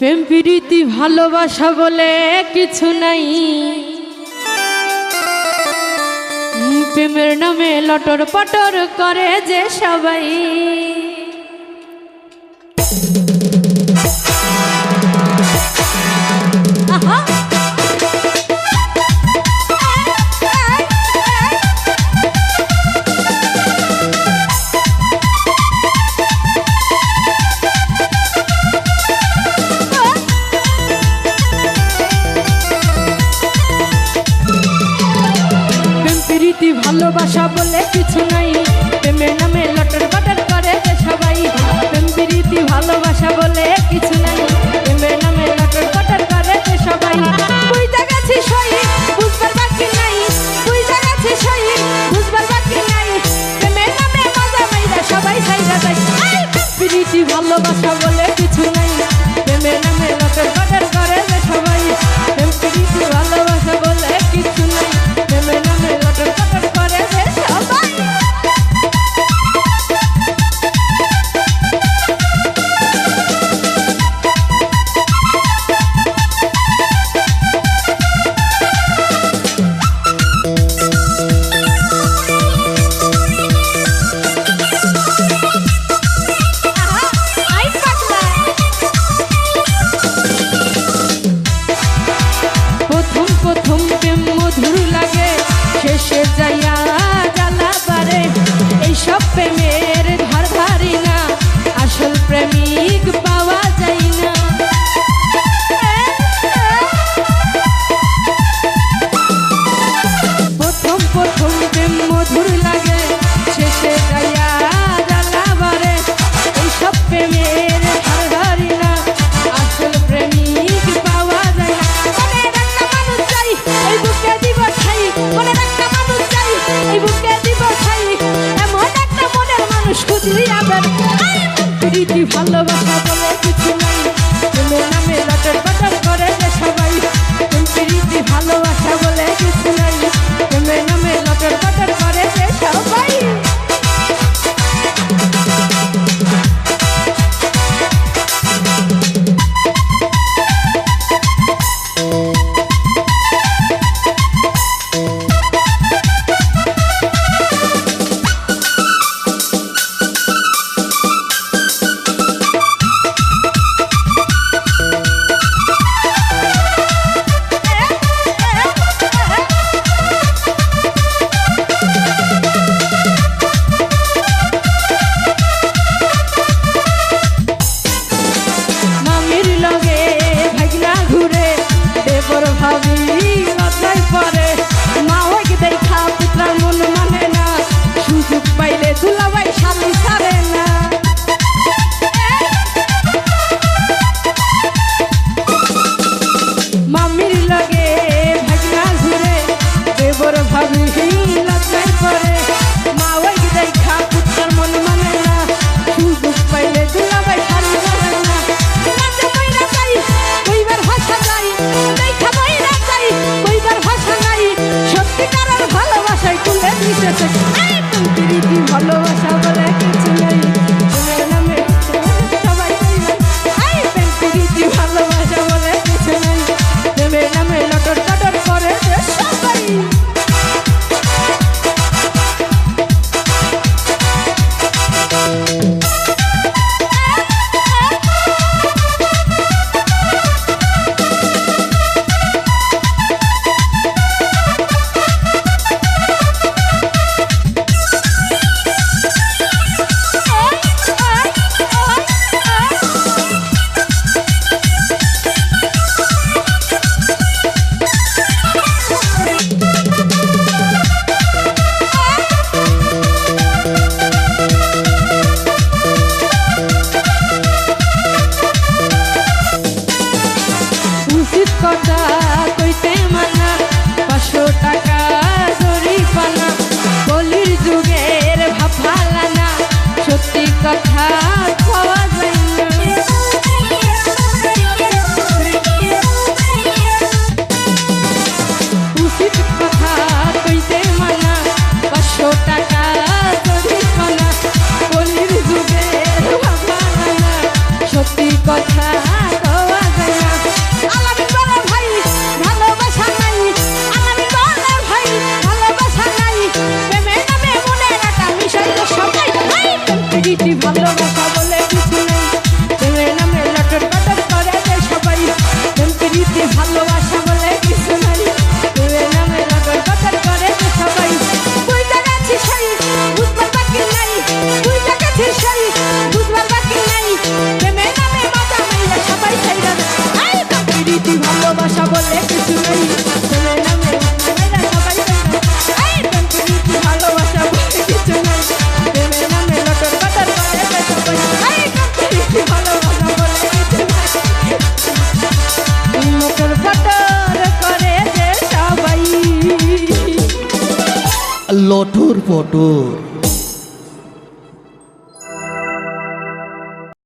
প্রেম প্রীতি ভালোবাসা বলে কিছু নাই। প্রেমের নামে লটর পটর করে যে সবাই। ভালোবাসা বলে কিছু নাই। প্রেমের নামে লটর পটর করে সবাই। প্রেম প্রীতি ভালোবাসা বলে কিছু নাই। প্রেমের নামে লটর পটর করে সবাই। বুঝতে গেছি সই বুঝবার বাকি নাই। বুঝতে গেছি সই বুঝবার বাকি নাই। প্রেমের নামে মজা মাইরা সবাই সাইরা যায়। প্রীতি ভালোবাসা বলে गई positive, I'm not a লটর পটর